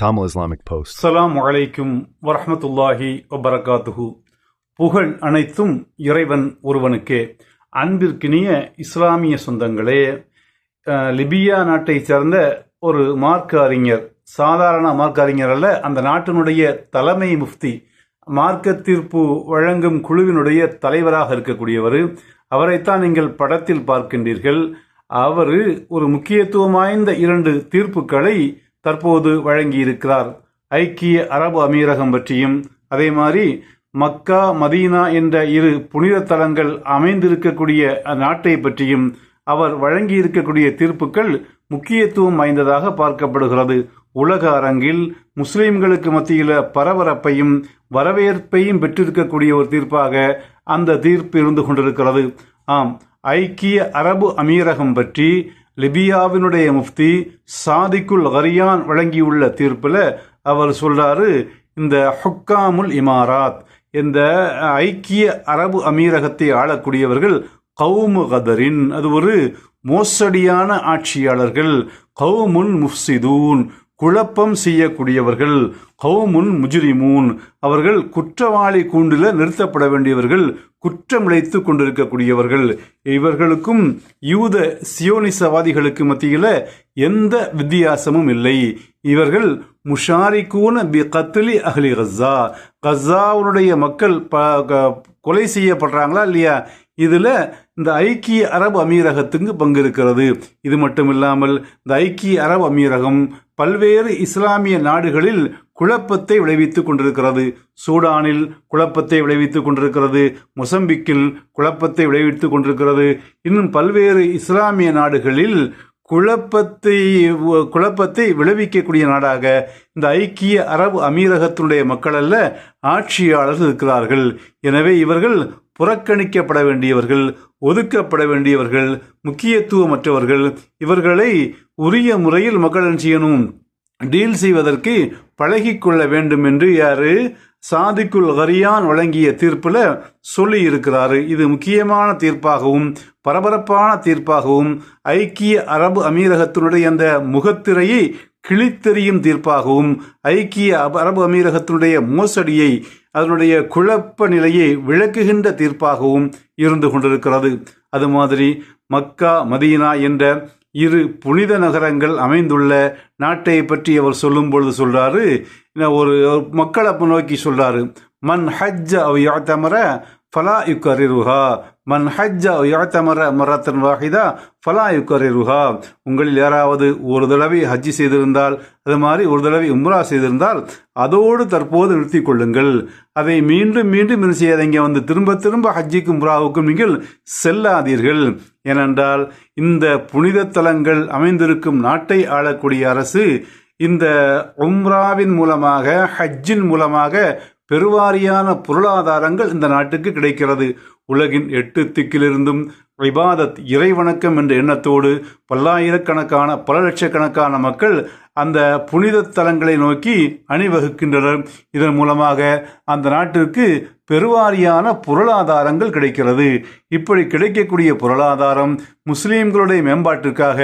Tamil Islamic Post. அஸ்ஸலாமு அலைக்கும் வரஹ்மத்துல்லாஹி வபரகாத்துஹு புகழ் அனைத்தும் இறைவன் ஒருவனுக்கே. அன்பிற்கினிய இஸ்லாமிய சொந்தங்களே லிபியா நாட்டை சேர்ந்த ஒரு மார்க்க அறிஞர் சாதாரண மார்க்க அறிஞர் அல்ல அந்த நாட்டினுடைய தலைமை முஃப்தி மார்க்க தீர்ப்பு வழங்கும் குழுவினுடைய தலைவராக இருக்கக்கூடியவர். அவரைத்தான் நீங்கள் படத்தில் பார்க்கின்றீர்கள். அவர் ஒரு முக்கியத்துவம் வாய்ந்த இரண்டு தீர்ப்புகளை தற்போது வழங்கியிருக்கிறார். ஐக்கிய அரபு அமீரகம் பற்றியும் அதே மாதிரி மக்கா மதீனா என்ற இரு புனித தலங்கள் அமைந்திருக்கக்கூடிய அந்நாட்டை பற்றியும் அவர் வழங்கியிருக்கக்கூடிய தீர்ப்புகள் முக்கியத்துவம் வாய்ந்ததாக பார்க்கப்படுகிறது. உலக அரங்கில் முஸ்லிம்களுக்கு மத்தியில் பரபரப்பையும் வரவேற்பையும் பெற்றிருக்கக்கூடிய ஒரு தீர்ப்பாக அந்த தீர்ப்பு இருந்து கொண்டிருக்கிறது. ஆம் ஐக்கிய அரபு அமீரகம் பற்றி லிபியாவினுடைய முஃப்தி சாதிக்குல் ஹரியான் வழங்கியுள்ள தீர்ப்பில் அவர் சொல்றாரு இந்த ஹுக்காமுல் இமாராத் இந்த ஐக்கிய அரபு அமீரகத்தை ஆளக்கூடியவர்கள் கவுமு கதரின் அது ஒரு மோசடியான ஆட்சியாளர்கள் கவுமுன் முஃப்சிதூன் குழப்பம் செய்யக்கூடியவர்கள் கவுமுன் முஜிரிமூன். அவர்கள் குற்றவாளி கூண்டில் நிறுத்தப்பட வேண்டியவர்கள் குற்றமிழைத்து கொண்டிருக்கக்கூடியவர்கள். இவர்களுக்கும் யூத சியோனிசவாதிகளுக்கு மத்தியில் எந்த வித்தியாசமும் இல்லை. இவர்கள் முஷாரிக்கூன பி கத்லி அஹ்லி கஸ்ஸா. கஸ்ஸாவுடைய மக்கள் ப க- கொலை செய்யப்படுறாங்களா இல்லையா? இதில் இந்த ஐக்கிய அரபு அமீரகத்துக்கு பங்கு இருக்கிறது. இது மட்டும் இல்லாமல் இந்த ஐக்கிய அரபு அமீரகம் பல்வேறு இஸ்லாமிய நாடுகளில் குழப்பத்தை விளைவித்துக் கொண்டிருக்கிறது. சூடானில் குழப்பத்தை விளைவித்துக் கொண்டிருக்கிறது. மொசம்பிக்கில் குழப்பத்தை விளைவித்துக் கொண்டிருக்கிறது. இன்னும் பல்வேறு இஸ்லாமிய நாடுகளில் குழப்பத்தை குழப்பத்தை விளைவிக்கக்கூடிய நாடாக இந்த ஐக்கிய அரபு அமீரகத்தினுடைய மக்கள் அல்ல ஆட்சியாளர்கள் இருக்கிறார்கள். எனவே இவர்கள் புறக்கணிக்கப்பட வேண்டியவர்கள் ஒதுக்கப்பட வேண்டியவர்கள் முக்கியத்துவமற்றவர்கள். இவர்களை உரிய முறையில் மக்கள் செய்யணும்? டீல் செய்வதற்கு பழகிக்கொள்ள வேண்டும் என்று யாரு? சாதிக்குல் ஹரியான் வழங்கிய தீர்ப்பில் சொல்லி இருக்கிறாரு. இது முக்கியமான தீர்ப்பாகவும் பரபரப்பான தீர்ப்பாகவும் ஐக்கிய அரபு அமீரகத்தினுடைய அந்த முகத்திரையை கிழித்தெறியும் தீர்ப்பாகவும் ஐக்கிய அரபு அமீரகத்தினுடைய மோசடியை அதனுடைய குழப்ப நிலையை விளக்குகின்ற தீர்ப்பாகவும் இருந்து கொண்டிருக்கிறது. அது மாதிரி மக்கா மதீனா என்ற இரு புனித நகரங்கள் அமைந்துள்ள நாட்டை பற்றி அவர் சொல்லும் பொழுது சொல்கிறாரு ஒரு மக்களை நோக்கி சொல்கிறாரு மன் ஹஜ் அவ் யாத்தமர ஃபலா யுக்கரிருஹா மன் ஹஜ்ஜ அவ் யாத்தமர மரத்தன் வாஹிதா ஃபலா யுக்கரிருஹா உங்களில் யாராவது ஒரு தடவை ஹஜ்ஜி செய்திருந்தால் அது மாதிரி ஒரு தடவை உம்ரா செய்திருந்தால் அதோடு தற்போது நிறுத்தி கொள்ளுங்கள். அதை மீண்டும் மீண்டும் என்ன செய்யாதீங்க. வந்து திரும்ப திரும்ப ஹஜ்ஜிக்கும் உம்ராவுக்கும் நீங்கள் செல்லாதீர்கள். ஏனென்றால் இந்த புனித தலங்கள் அமைந்திருக்கும் நாட்டை ஆளக்கூடிய அரசு இந்த உம்ராவின் மூலமாக ஹஜ்ஜின் மூலமாக பெருவாரியான பொருளாதாரங்கள் இந்த நாட்டுக்கு கிடைக்கிறது. உலகின் எட்டு திக்கிலிருந்தும் இபாதத் இறைவணக்கம் என்ற எண்ணத்தோடு பல்லாயிரக்கணக்கான பல லட்சக்கணக்கான மக்கள் அந்த புனித தலங்களை நோக்கி அணிவகுக்கின்றனர். இதன் மூலமாக அந்த நாட்டிற்கு பெருவாரியான பொருளாதாரங்கள் கிடைக்கிறது. இப்படி கிடைக்கக்கூடிய பொருளாதாரம் முஸ்லீம்களுடைய மேம்பாட்டிற்காக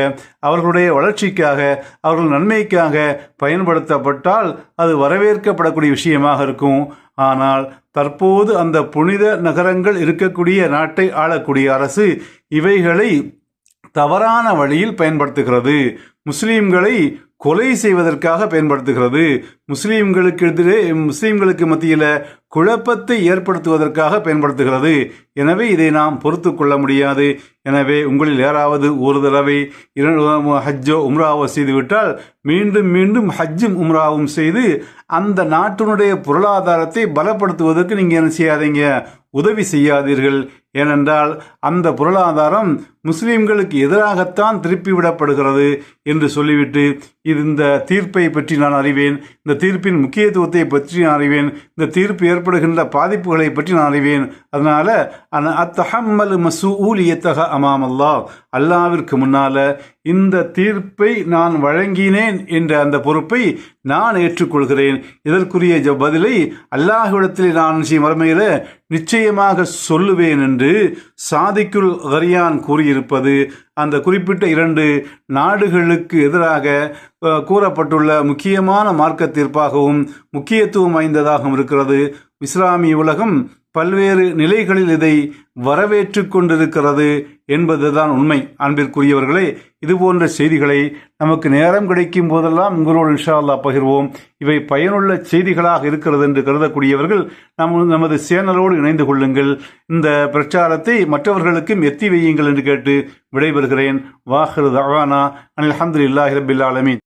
அவர்களுடைய வளர்ச்சிக்காக அவர்கள் நன்மைக்காக பயன்படுத்தப்பட்டால் அது வரவேற்கப்படக்கூடிய விஷயமாக இருக்கும். ஆனால் தற்போது அந்த புனித நகரங்கள் இருக்கக்கூடிய நாட்டை ஆளக்கூடிய அரசு இவைகளை தவறான வழியில் பயன்படுத்துகிறது. முஸ்லீம்களை கொலை செய்வதற்காக பயன்படுத்துகிறது. முஸ்லீம்களுக்கு எதிரே முஸ்லீம்களுக்கு மத்தியில் குழப்பத்தை ஏற்படுத்துவதற்காக பயன்படுத்துகிறது. எனவே இதை நாம் பொறுத்து கொள்ள முடியாது. எனவே உங்களில் யாராவது ஒரு தடவை இரண்டு ஹஜ்ஜோ உம்ராவோ செய்துவிட்டால் மீண்டும் மீண்டும் ஹஜ்ஜும் உம்ராவும் செய்து அந்த நாட்டினுடைய பொருளாதாரத்தை பலப்படுத்துவதற்கு நீங்கள் என்ன செய்யாதீங்க? உதவி செய்யாதீர்கள். ஏனென்றால் அந்த பொருளாதாரம் முஸ்லீம்களுக்கு எதிராகத்தான் திருப்பிவிடப்படுகிறது என்று சொல்லிவிட்டு இது இந்த தீர்ப்பை பற்றி நான் அறிவேன் இந்த தீர்ப்பின் முக்கியத்துவத்தை பற்றி நான் அறிவேன் இந்த தீர்ப்பு ஏற்படுகின்ற பாதிப்புகளை பற்றி நான் அறிவேன். அதனால் அதனால அத்தஹம்மல் மசூ இயத்தக அமாமல்லா அல்லாவிற்கு முன்னால இந்த தீர்ப்பை நான் வழங்கினேன் என்ற அந்த பொறுப்பை நான் ஏற்றுக்கொள்கிறேன். இதற்குரிய ஜ- பதிலை அல்லாஹ்விடத்தில் நான் மறுமையில் நிச்சயமாக சொல்லுவேன் என்று சாதிக்குல் ஹரியான் கரியான் இருப்பது. அந்த குறிப்பிட்ட இரண்டு நாடுகளுக்கு எதிராக கூறப்பட்டுள்ள முக்கியமான மார்க்க தீர்ப்பாகவும் முக்கியத்துவம் வாய்ந்ததாகவும் இருக்கிறது. இஸ்லாமிய உலகம் பல்வேறு நிலைகளில் இதை வரவேற்று கொண்டிருக்கிறது என்பதுதான் உண்மை. அன்பிற்குரியவர்களே இது போன்ற செய்திகளை நமக்கு நேரம் கிடைக்கும் போதெல்லாம் உங்களோடு இன்ஷா பகிர்வோம். இவை பயனுள்ள செய்திகளாக இருக்கிறது என்று கருதக்கூடியவர்கள் நம் நமது சேனலோடு இணைந்து கொள்ளுங்கள். இந்த பிரச்சாரத்தை மற்றவர்களுக்கும் எத்தி வையுங்கள் என்று கேட்டு விடைபெறுகிறேன். வாஹரு தவானா அல்ஹம்துலில்லாஹி ரபில் ஆலமின்.